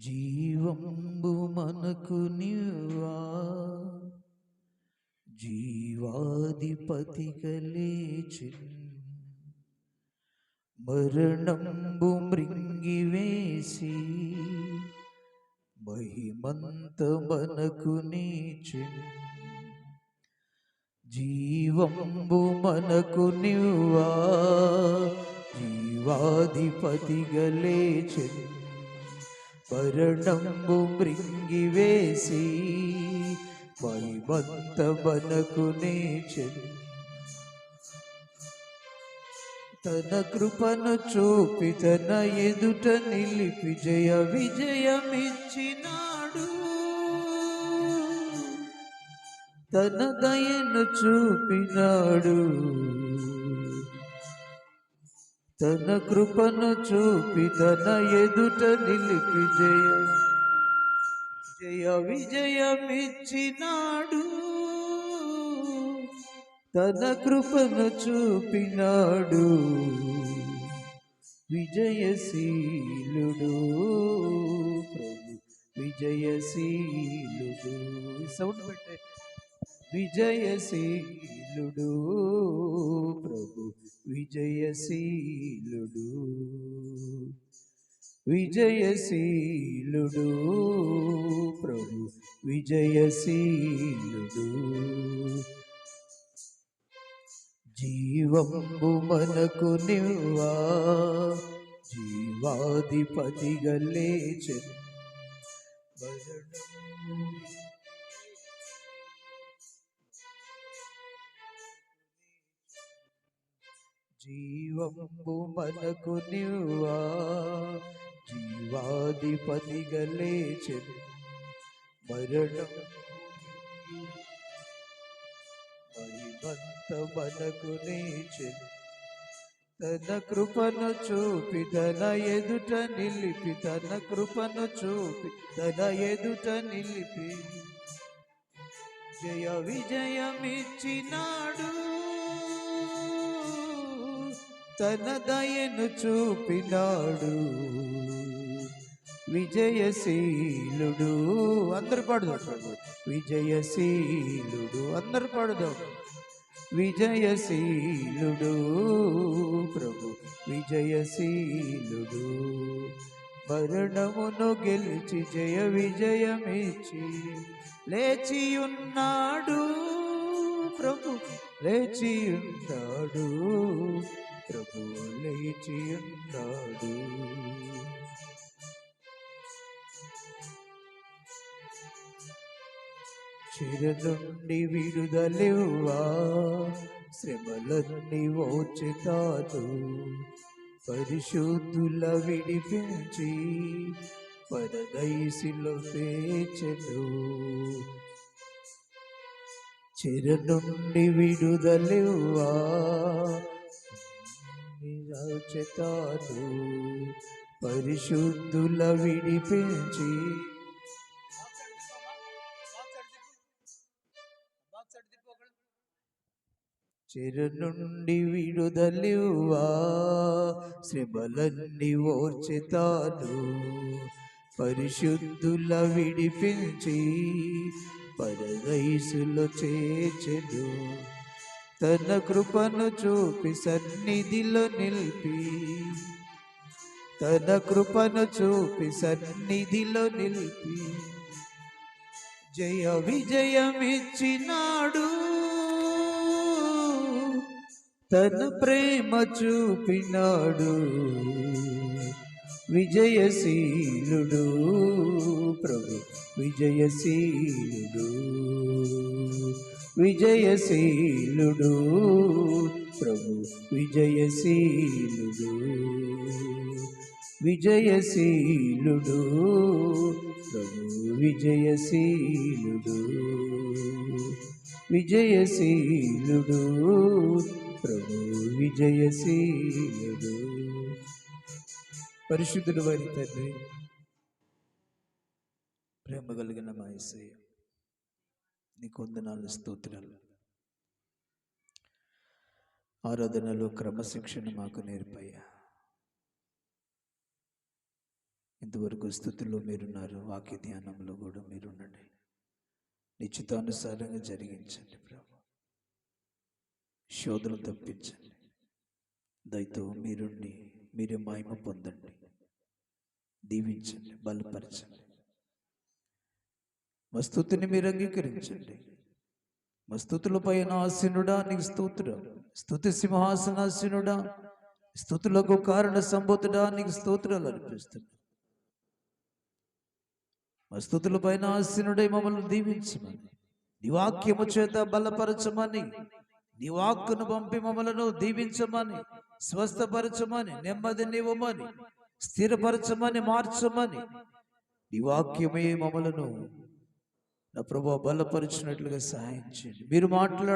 జీవంబు మనకు నివ్వా. జీవాధిపతిగా లేచిన్ మరణంబు మృంగివేసి మహిమంత మనకు నీచిన్ జీవంబు మనకు నివ్వా. జీవాధిపతిగా లేచిన్ మరణంబు మృంగివేసి మహిమంత మనకు తన కృపను చూపి తన ఎదుట నిలిపి జయ విజయమిచ్చినాడు తన దయను చూపినాడు తన కృపను చూపి తన ఎదుట నిలిపి జయ. జయ విజయమిచ్చినాడు. తన కృపను చూపినాడు. విజయశీలుడు ప్రభు విజయశీలుడు. సౌండ్ పెట్టే. విజయశీలుడు ప్రభు విజయశీలుడు. విజయశీలుడు ప్రభు విజయశీలుడు. జీవంబు మనకు నివ్వా జీవాధిపతిగా లేచెన్ మరణం జీవంబు మనకు నివ్వా జీవాధిపతిగా లేచెన్. మరణం మహిమంత మనకు నేచెన్. తన కృపను చూపి తన ఎదుట నిలిపి తన కృపను చూపి తన ఎదుట నిలిపి. జయ విజయమిచ్చినాడు. తన దయను చూపినాడు. విజయశీలుడు అందరు పాడుదాం. విజయశీలుడు అందరు పాడుదాం. విజయశీలుడు ప్రభు విజయశీలుడు. మరణమును గెలిచి జయ విజయమిచ్చి లేచి ఉన్నాడు ప్రభు లేచి ఉన్నాడు ప్రభు లేచి ఉన్నాడు చిరనుండి విడుదలివ్వా శ్రమలన్నీ ఓచితాను పరిశుద్ధుల విడిపించి పరదైసిలో పేచెను. చిర నుండి విడుదలివ్వా నిరాచతాను పరిశుద్ధుల విడిపించి. చెరు నుండి విడుదలివ్వా శ్రమలన్నీ ఓర్చితాను. పరిశుద్ధుల విడిపించి పరదైసులో చేచెను తన కృపను చూపి సన్నిధిలో నిలిపి. తన కృపను చూపి సన్నిధిలో నిలిపి. జయ విజయమిచ్చినాడు. తన ప్రేమ చూపినాడు. విజయశీలుడు ప్రభు విజయశీలుడు. విజయశీలుడు. ప్రభు విజయశీలుడు. విజయశీలుడు. ప్రభు విజయశీలుడు. విజయశీలుడు. ప్రభు విజయశీలుడు. పరిశుద్ధుడు వారి తండ్రి ప్రేమ కలిగిన మా యేసయ్య. నీకు వందనాలు స్తోత్రాలు. ఆరాధనలో క్రమశిక్షణ మాకు నేర్పయ్యా. ఇంతవరకు స్థుతుల్లో మీరున్నారు వాక్య ధ్యానంలో కూడా మీరుండండి. నిశ్చితానుసారంగా జరిగించండి ప్రభు. శోధన తప్పించండి. దయతో మీరుండి మీరే మాయమ పొందండి. దీవించండి బలపరచండి. మా స్థుతిని మీరు అంగీకరించండి. మా స్థుతుల పైన ఆసీనుడా నీకు స్తోత్రం. స్థుతి సింహాసనాసీనుడా స్థుతులకు కారణ సంబోధుడా నీకు స్తోత్రాలు అనిపిస్తున్నాయి మా పైన ఆసీనుడై మమ్మల్ని దీవించమని నీ వాక్యము చేత బలపరచమని నీ వాక్కును పంపి మమ్మలను దీవించమని స్వస్థపరచమని నెమ్మదినివ్వమని స్థిరపరచమని మార్చమని నీ వాక్యమే మమ్మలను నా ప్రభు బలపరిచినట్లుగా సహాయం చేయండి. మీరు మాట్లాడు